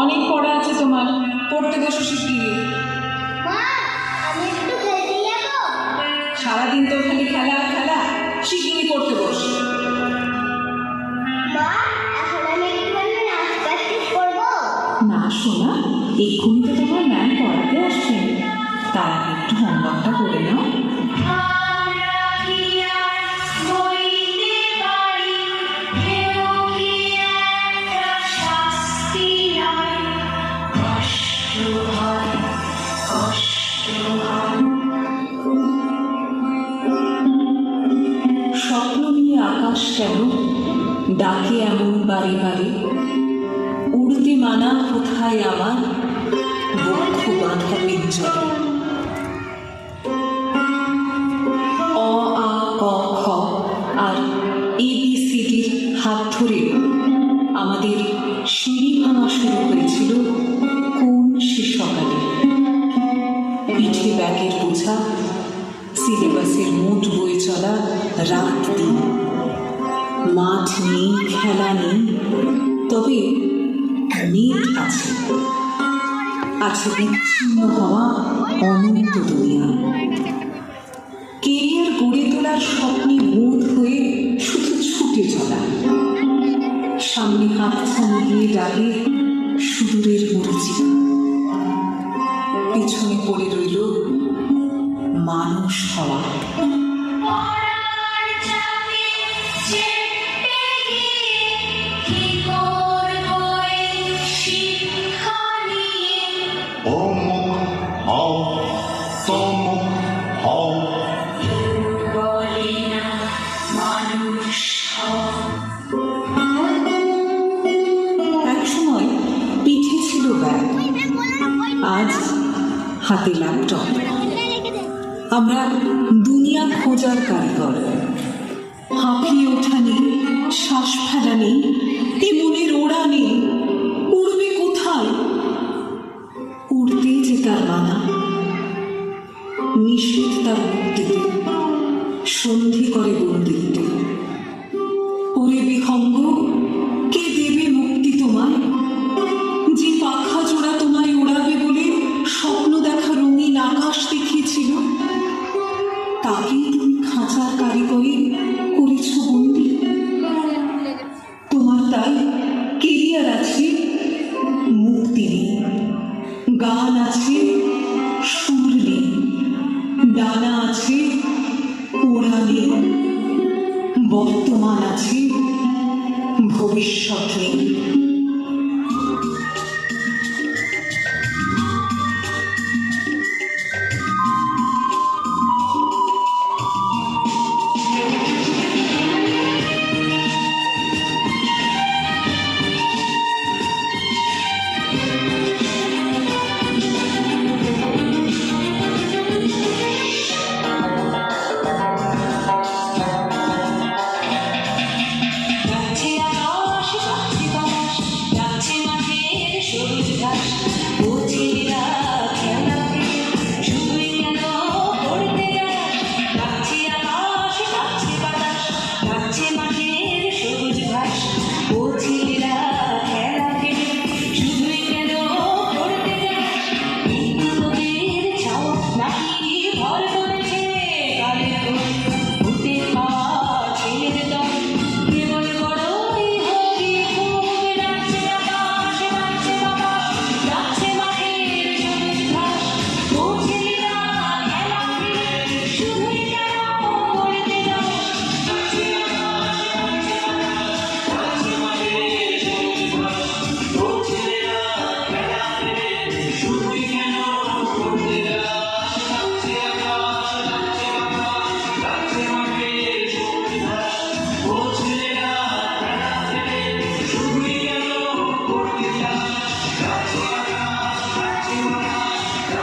অনেক পড়া আছে তোমার। পড়তে বসো শিগগিরি সারাদিন তো খালি খেলা আর খেলা শিগগিরি পড়তে বস। না শোনা এক্ষুনি তো তোমার ম্যাম পড়াতে আসছেন তার একটু হোমওয়ার্কটা করে নাও। স্বপ্ন নিয়ে আকাশ কেন? ডাকে এমন বারে বারে। উড়তে মানা কোথায় আমার? বক্ষ বাঁধা পিঞ্জরে। রাত দিন মাঠ নেই, খেলা নেই, তবে নেট আছে। আছে বিচ্ছিন্ন হওয়া অনন্ত দুনিয়া। কেরিয়ার গড়ে তোলার স্বপ্নে বোধ হয়ে শুধু ছুটে চলা। সামনে হাতছানি দিয়ে ডাকে সুদূরের মরিচিকা পিছনে পড়ে রইল মানুষ হওয়া। হাতে ল্যাপটপ আমরা দুনিয়া খোঁজার কারিগর। হাঁপিয়ে ওঠা নেই শ্বাস ফেলা নেই এ মনের ওড়া নেই উড়বে কোথায়? উড়তে যে তার মানা। নিষেধ তার মুক্তিতে সন্ধি করে বন্দিতে ওরে বিহঙ্গ ডানা আছে উড়ানে বর্তমান আছে ভবিষ্যৎ নেই